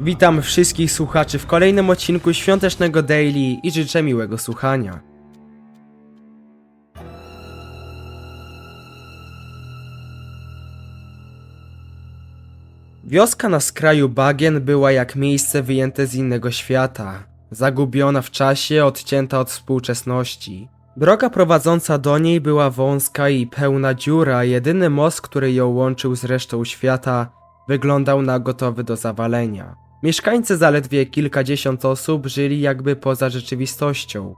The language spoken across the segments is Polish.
Witam wszystkich słuchaczy w kolejnym odcinku świątecznego Daily i życzę miłego słuchania. Wioska na skraju bagien była jak miejsce wyjęte z innego świata, zagubiona w czasie, odcięta od współczesności. Droga prowadząca do niej była wąska i pełna dziura, jedyny most, który ją łączył z resztą świata, wyglądał na gotowy do zawalenia. Mieszkańcy zaledwie kilkadziesiąt osób żyli jakby poza rzeczywistością.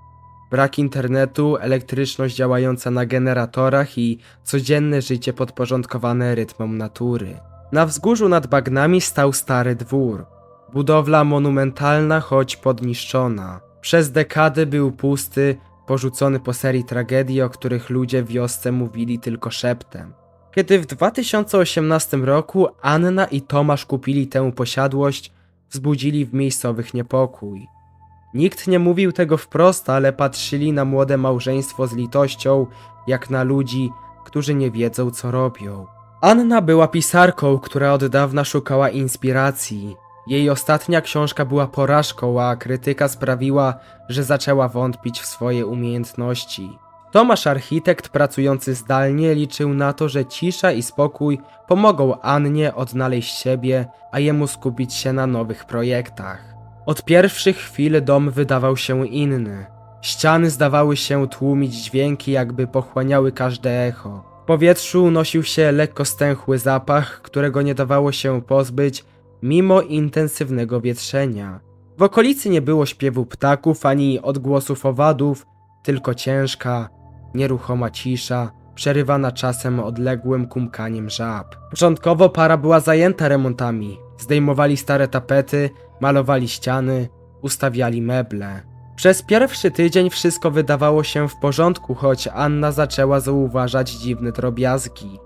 Brak internetu, elektryczność działająca na generatorach i codzienne życie podporządkowane rytmom natury. Na wzgórzu nad bagnami stał stary dwór. Budowla monumentalna, choć podniszczona. Przez dekady był pusty, porzucony po serii tragedii, o których ludzie w wiosce mówili tylko szeptem. Kiedy w 2018 roku Anna i Tomasz kupili tę posiadłość, wzbudzili w miejscowych niepokój. Nikt nie mówił tego wprost, ale patrzyli na młode małżeństwo z litością, jak na ludzi, którzy nie wiedzą, co robią. Anna była pisarką, która od dawna szukała inspiracji. Jej ostatnia książka była porażką, a krytyka sprawiła, że zaczęła wątpić w swoje umiejętności. Tomasz, architekt pracujący zdalnie, liczył na to, że cisza i spokój pomogą Annie odnaleźć siebie, a jemu skupić się na nowych projektach. Od pierwszych chwil dom wydawał się inny. Ściany zdawały się tłumić dźwięki, jakby pochłaniały każde echo. W powietrzu unosił się lekko stęchły zapach, którego nie dawało się pozbyć, mimo intensywnego wietrzenia. W okolicy nie było śpiewu ptaków ani odgłosów owadów, tylko ciężka, nieruchoma cisza, przerywana czasem odległym kumkaniem żab. Początkowo para była zajęta remontami. Zdejmowali stare tapety, malowali ściany, ustawiali meble. Przez pierwszy tydzień wszystko wydawało się w porządku, choć Anna zaczęła zauważać dziwne drobiazgi.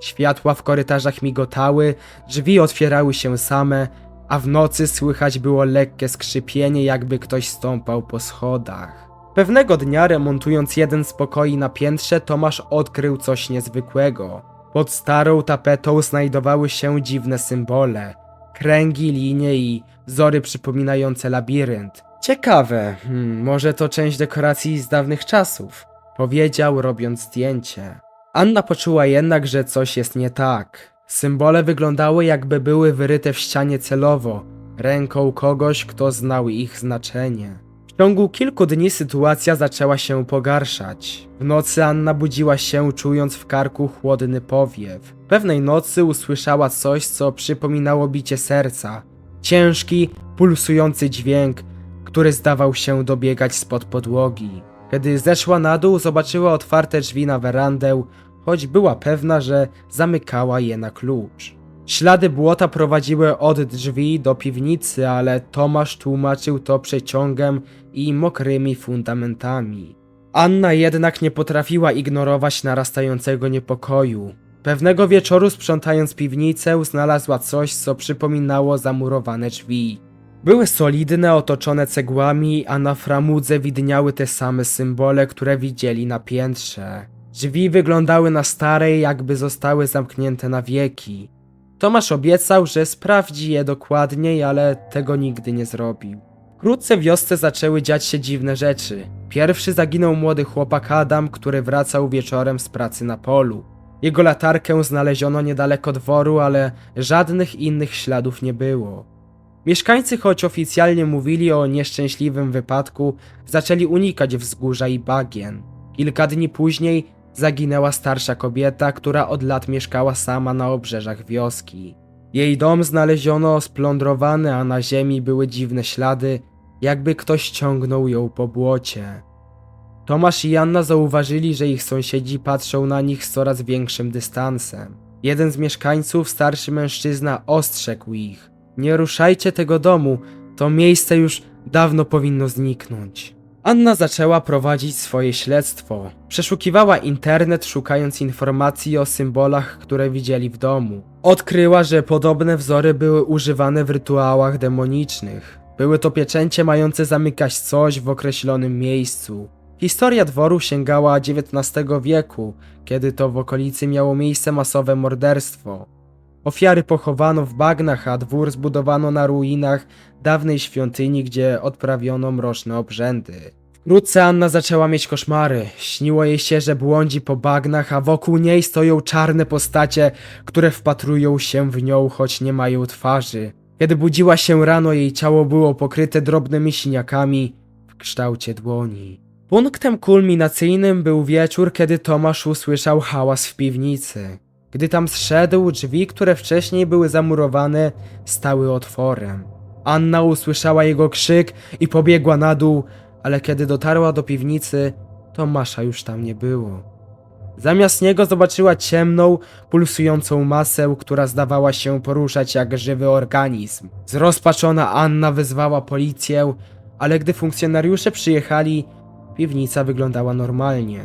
Światła w korytarzach migotały, drzwi otwierały się same, a w nocy słychać było lekkie skrzypienie, jakby ktoś stąpał po schodach. Pewnego dnia, remontując jeden z pokoi na piętrze, Tomasz odkrył coś niezwykłego. Pod starą tapetą znajdowały się dziwne symbole. Kręgi, linie i wzory przypominające labirynt. Ciekawe, hmm, może to część dekoracji z dawnych czasów, powiedział, robiąc zdjęcie. Anna poczuła jednak, że coś jest nie tak. Symbole wyglądały jakby były wyryte w ścianie celowo, ręką kogoś, kto znał ich znaczenie. W ciągu kilku dni sytuacja zaczęła się pogarszać. W nocy Anna budziła się, czując w karku chłodny powiew. Pewnej nocy usłyszała coś, co przypominało bicie serca. Ciężki, pulsujący dźwięk, który zdawał się dobiegać spod podłogi. Kiedy zeszła na dół, zobaczyła otwarte drzwi na werandę, choć była pewna, że zamykała je na klucz. Ślady błota prowadziły od drzwi do piwnicy, ale Tomasz tłumaczył to przeciągiem i mokrymi fundamentami. Anna jednak nie potrafiła ignorować narastającego niepokoju. Pewnego wieczoru sprzątając piwnicę znalazła coś, co przypominało zamurowane drzwi. Były solidne, otoczone cegłami, a na framudze widniały te same symbole, które widzieli na piętrze. Drzwi wyglądały na stare, jakby zostały zamknięte na wieki. Tomasz obiecał, że sprawdzi je dokładniej, ale tego nigdy nie zrobił. Wkrótce w wiosce zaczęły dziać się dziwne rzeczy. Pierwszy zaginął młody chłopak Adam, który wracał wieczorem z pracy na polu. Jego latarkę znaleziono niedaleko dworu, ale żadnych innych śladów nie było. Mieszkańcy, choć oficjalnie mówili o nieszczęśliwym wypadku, zaczęli unikać wzgórza i bagien. Kilka dni później zaginęła starsza kobieta, która od lat mieszkała sama na obrzeżach wioski. Jej dom znaleziono splądrowany, a na ziemi były dziwne ślady, jakby ktoś ciągnął ją po błocie. Tomasz i Janna zauważyli, że ich sąsiedzi patrzą na nich z coraz większym dystansem. Jeden z mieszkańców, starszy mężczyzna, ostrzegł ich: Nie ruszajcie tego domu, to miejsce już dawno powinno zniknąć. Anna zaczęła prowadzić swoje śledztwo. Przeszukiwała internet, szukając informacji o symbolach, które widzieli w domu. Odkryła, że podobne wzory były używane w rytuałach demonicznych. Były to pieczęcie mające zamykać coś w określonym miejscu. Historia dworu sięgała XIX wieku, kiedy to w okolicy miało miejsce masowe morderstwo. Ofiary pochowano w bagnach, a dwór zbudowano na ruinach dawnej świątyni, gdzie odprawiono mroczne obrzędy. Wkrótce Anna zaczęła mieć koszmary. Śniło jej się, że błądzi po bagnach, a wokół niej stoją czarne postacie, które wpatrują się w nią, choć nie mają twarzy. Kiedy budziła się rano, jej ciało było pokryte drobnymi siniakami w kształcie dłoni. Punktem kulminacyjnym był wieczór, kiedy Tomasz usłyszał hałas w piwnicy. Gdy tam zszedł, drzwi, które wcześniej były zamurowane, stały otworem. Anna usłyszała jego krzyk i pobiegła na dół, ale kiedy dotarła do piwnicy, Tomasza już tam nie było. Zamiast niego zobaczyła ciemną, pulsującą masę, która zdawała się poruszać jak żywy organizm. Zrozpaczona Anna wezwała policję, ale gdy funkcjonariusze przyjechali, piwnica wyglądała normalnie.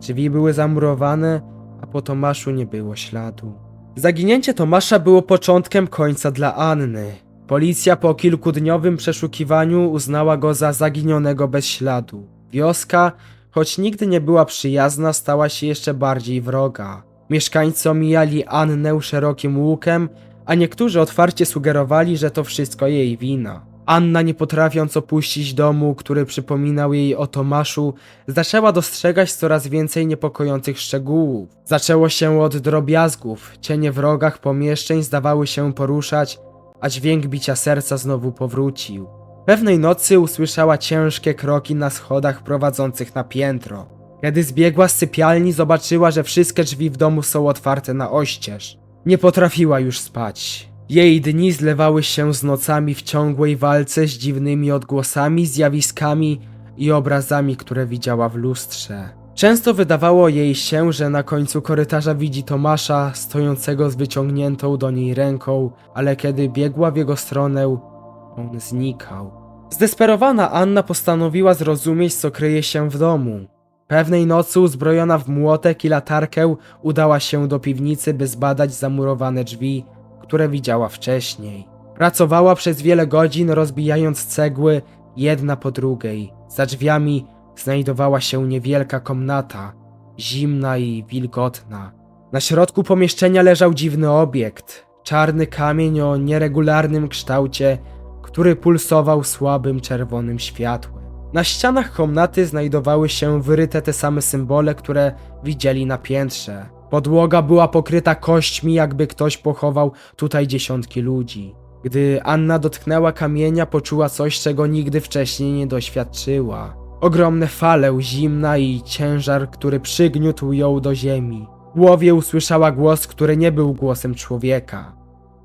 Drzwi były zamurowane, a po Tomaszu nie było śladu. Zaginięcie Tomasza było początkiem końca dla Anny. Policja po kilkudniowym przeszukiwaniu uznała go za zaginionego bez śladu. Wioska, choć nigdy nie była przyjazna, stała się jeszcze bardziej wroga. Mieszkańcy omijali Annę szerokim łukiem, a niektórzy otwarcie sugerowali, że to wszystko jej wina. Anna, nie potrafiąc opuścić domu, który przypominał jej o Tomaszu, zaczęła dostrzegać coraz więcej niepokojących szczegółów. Zaczęło się od drobiazgów, cienie w rogach pomieszczeń zdawały się poruszać, a dźwięk bicia serca znowu powrócił. Pewnej nocy usłyszała ciężkie kroki na schodach prowadzących na piętro. Kiedy zbiegła z sypialni, zobaczyła, że wszystkie drzwi w domu są otwarte na oścież. Nie potrafiła już spać. Jej dni zlewały się z nocami w ciągłej walce z dziwnymi odgłosami, zjawiskami i obrazami, które widziała w lustrze. Często wydawało jej się, że na końcu korytarza widzi Tomasza stojącego z wyciągniętą do niej ręką, ale kiedy biegła w jego stronę, on znikał. Zdesperowana Anna postanowiła zrozumieć, co kryje się w domu. Pewnej nocy uzbrojona w młotek i latarkę udała się do piwnicy, by zbadać zamurowane drzwi, które widziała wcześniej. Pracowała przez wiele godzin, rozbijając cegły jedna po drugiej. Za drzwiami znajdowała się niewielka komnata, zimna i wilgotna. Na środku pomieszczenia leżał dziwny obiekt, czarny kamień o nieregularnym kształcie, który pulsował słabym czerwonym światłem. Na ścianach komnaty znajdowały się wyryte te same symbole, które widzieli na piętrze. Podłoga była pokryta kośćmi, jakby ktoś pochował tutaj dziesiątki ludzi. Gdy Anna dotknęła kamienia, poczuła coś, czego nigdy wcześniej nie doświadczyła. Ogromne fale, zimna i ciężar, który przygniótł ją do ziemi. W głowie usłyszała głos, który nie był głosem człowieka.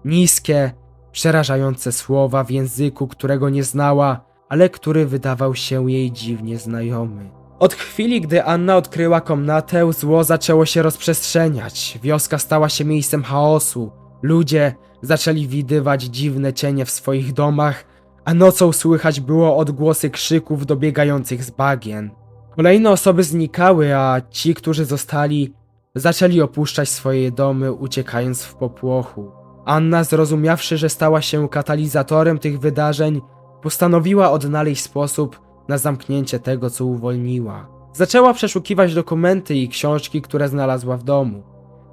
Niskie, przerażające słowa w języku, którego nie znała, ale który wydawał się jej dziwnie znajomy. Od chwili, gdy Anna odkryła komnatę, zło zaczęło się rozprzestrzeniać. Wioska stała się miejscem chaosu. Ludzie zaczęli widywać dziwne cienie w swoich domach, a nocą słychać było odgłosy krzyków dobiegających z bagien. Kolejne osoby znikały, a ci, którzy zostali, zaczęli opuszczać swoje domy, uciekając w popłochu. Anna, zrozumiawszy, że stała się katalizatorem tych wydarzeń, postanowiła odnaleźć sposób na zamknięcie tego, co uwolniła. Zaczęła przeszukiwać dokumenty i książki, które znalazła w domu.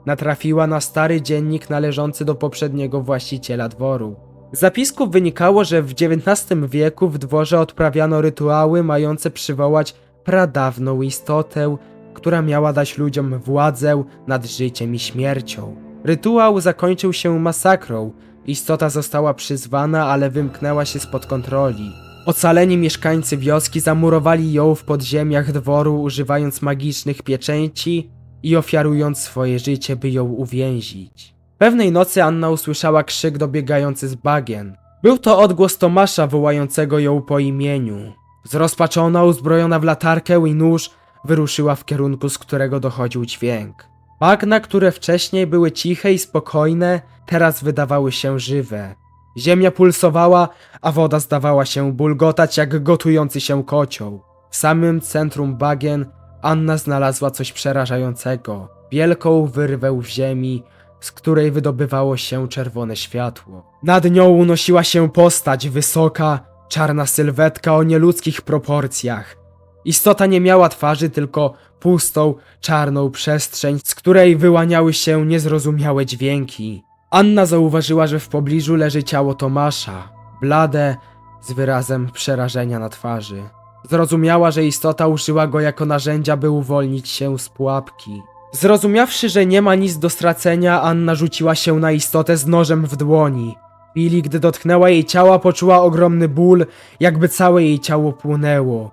Natrafiła na stary dziennik należący do poprzedniego właściciela dworu. Z zapisków wynikało, że w XIX wieku w dworze odprawiano rytuały mające przywołać pradawną istotę, która miała dać ludziom władzę nad życiem i śmiercią. Rytuał zakończył się masakrą. Istota została przyzwana, ale wymknęła się spod kontroli. Ocaleni mieszkańcy wioski zamurowali ją w podziemiach dworu, używając magicznych pieczęci i ofiarując swoje życie, by ją uwięzić. Pewnej nocy Anna usłyszała krzyk dobiegający z bagien. Był to odgłos Tomasza wołającego ją po imieniu. Zrozpaczona, uzbrojona w latarkę i nóż, wyruszyła w kierunku, z którego dochodził dźwięk. Bagna, które wcześniej były ciche i spokojne, teraz wydawały się żywe. Ziemia pulsowała, a woda zdawała się bulgotać jak gotujący się kocioł. W samym centrum bagien Anna znalazła coś przerażającego. Wielką wyrwę w ziemi, z której wydobywało się czerwone światło. Nad nią unosiła się postać wysoka, czarna sylwetka o nieludzkich proporcjach. Istota nie miała twarzy, tylko pustą, czarną przestrzeń, z której wyłaniały się niezrozumiałe dźwięki. Anna zauważyła, że w pobliżu leży ciało Tomasza, blade, z wyrazem przerażenia na twarzy. Zrozumiała, że istota użyła go jako narzędzia, by uwolnić się z pułapki. Zrozumiawszy, że nie ma nic do stracenia, Anna rzuciła się na istotę z nożem w dłoni. Billy, gdy dotknęła jej ciała, poczuła ogromny ból, jakby całe jej ciało płonęło.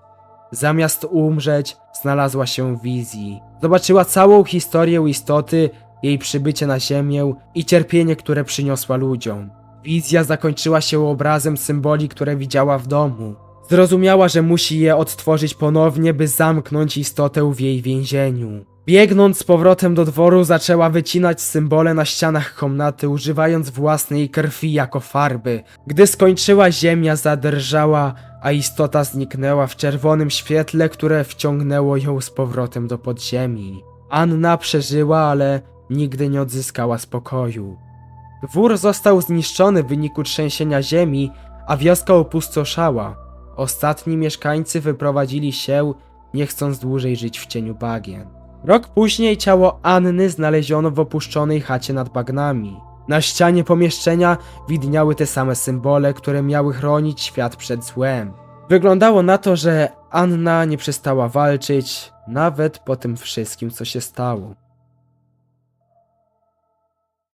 Zamiast umrzeć, znalazła się w wizji. Zobaczyła całą historię istoty, jej przybycie na ziemię i cierpienie, które przyniosła ludziom. Wizja zakończyła się obrazem symboli, które widziała w domu. Zrozumiała, że musi je odtworzyć ponownie, by zamknąć istotę w jej więzieniu. Biegnąc z powrotem do dworu, zaczęła wycinać symbole na ścianach komnaty, używając własnej krwi jako farby. Gdy skończyła, ziemia zadrżała, a istota zniknęła w czerwonym świetle, które wciągnęło ją z powrotem do podziemi. Anna przeżyła, ale nigdy nie odzyskała spokoju. Dwór został zniszczony w wyniku trzęsienia ziemi, a wioska opustoszała. Ostatni mieszkańcy wyprowadzili się, nie chcąc dłużej żyć w cieniu bagien. Rok później ciało Anny znaleziono w opuszczonej chacie nad bagnami. Na ścianie pomieszczenia widniały te same symbole, które miały chronić świat przed złem. Wyglądało na to, że Anna nie przestała walczyć, nawet po tym wszystkim, co się stało.